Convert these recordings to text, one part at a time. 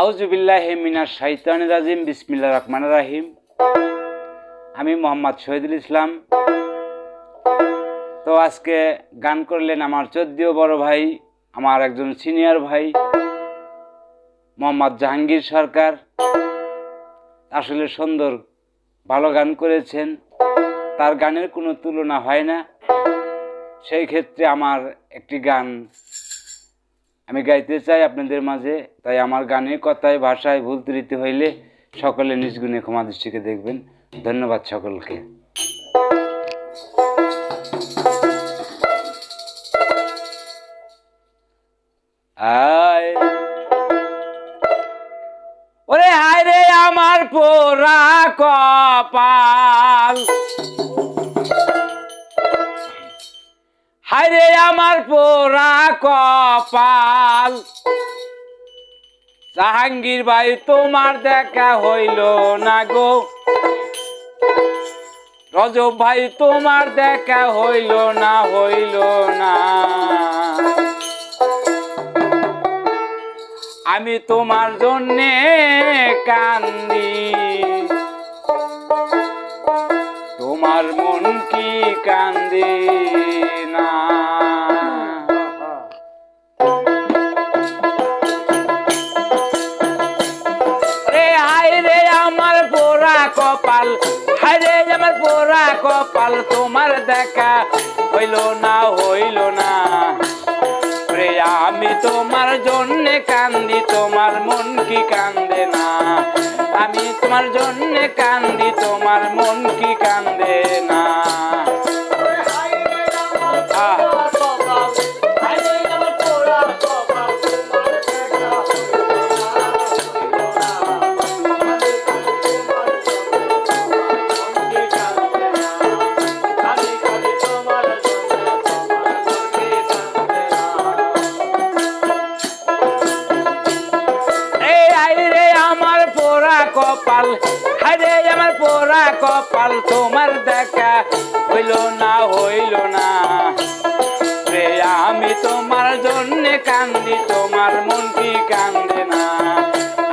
আউজুবিল্লাহ মিনার শাইতান রাজিম বিসমিল্লা রহমান রাহিম। আমি মোহাম্মদ শহীদুল ইসলাম। তো আজকে গান করলেন আমার চোদ্দীয় বড় ভাই, আমার একজন সিনিয়র ভাই, মোহাম্মদ জাহাঙ্গীর সরকার। আসলে সুন্দর, ভালো গান করেছেন। তার গানের কোনো তুলনা হয় না। সেই ক্ষেত্রে আমার একটি গান আমি গাইতে চাই আপনাদের মাঝে, তাই আমার গানে কথায়, ভাষায় ভুল ত্রুটি হইলে সকলে নিজ গুণে ক্ষমা দৃষ্টিকে দেখবেন। ধন্যবাদ সকলকে। আয়। ওরে হায় রে আমার পোড়া কপাল। হায় রে আমার পোড়া কপাল। জাহাঙ্গীর ভাই, তোমার দেখা হইল না গো। রজব ভাই, তোমার দেখা হইল না হইল না। আমি তোমার জন্যে কান্দি। তোমার মন কান্দে না। রে, হায় কপাল, তোমার দেখা হইল না হইল না। রে, আমি তোমার জন্য কান্দি, তোমার মন কি কান্দে না। আমি তোমার জন্য কান্দি, তোমার মন কি কান্দে না। কপাল তোমার দেখা হইল না হইল না। রে, আমি তোমার জন্য কান্দি, তোমার মন কি কান্দে না?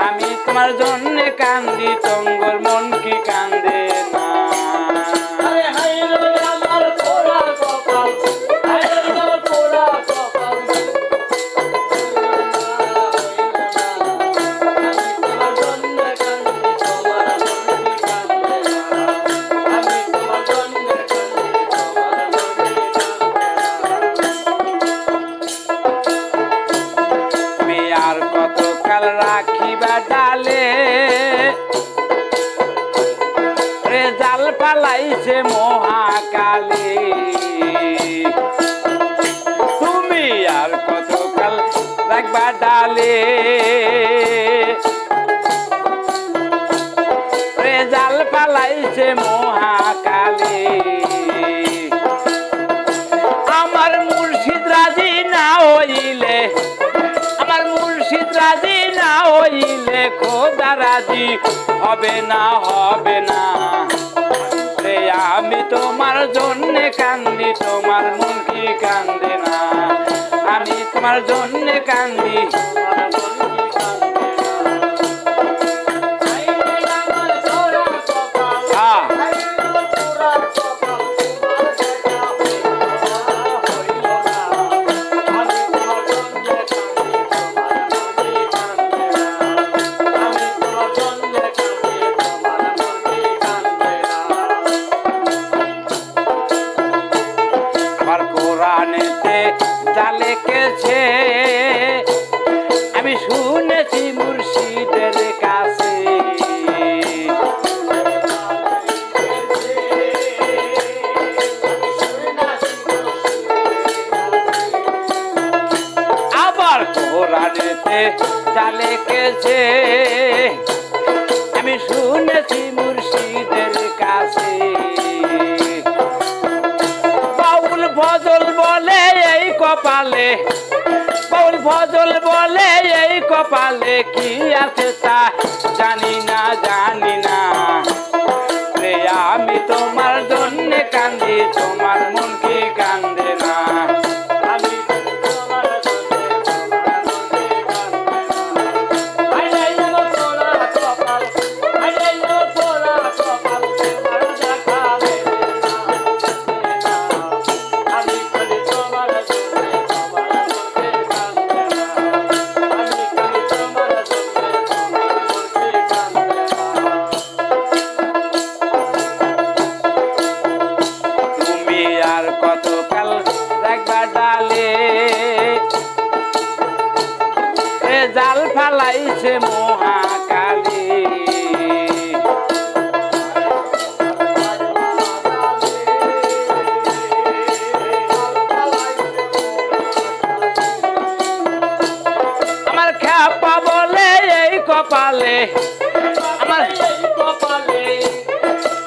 আমি তোমার জন্য কান্দি তঙ্গর মন কি কান্দে জাল পালাইছে মহাকালী। তুমি আর কত কাল রাখবা ডালে? জাল পালাইছে মহাকালী। আমার মুর্শিদ রাজি না হইলে, আমার মুর্শিদ রাজি না হইলে খোদা রাজি হবে না হবে না। আমি তোমার জন্য কান্দি তোমার মন কি কান্দে না? আমি তোমার জন্য কান্দি আমি শুনেছি মুর্শিদের কাছে। আবার কোরআনেতে আমি শুনেছি মুর্শিদের কপালে বাউল ফজল বলে এই কপালে কি আছে তা? জানি না জাল ফালাইছে মহাকালী। আমার খ্যাপা বলে এই কপালে, আমার কপালে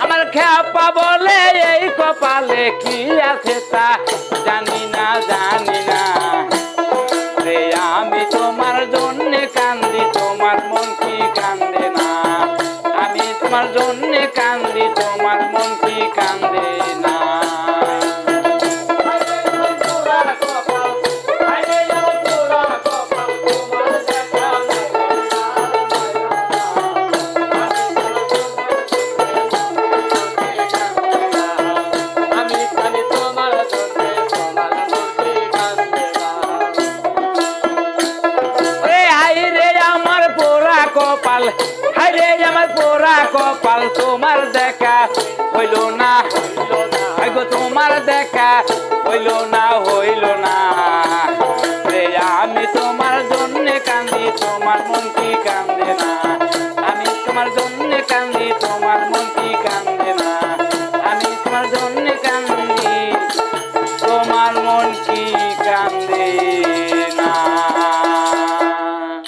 আমার খ্যাপা বলে এই কপালে, কি আছে তা? কাল তোমার দেখা হইল না। গো, তোমার দেখা হইল না হইল না। রে, আমি তোমার জন্য কান্দি, তোমার মন কি কান্দে না। আমি তোমার জন্য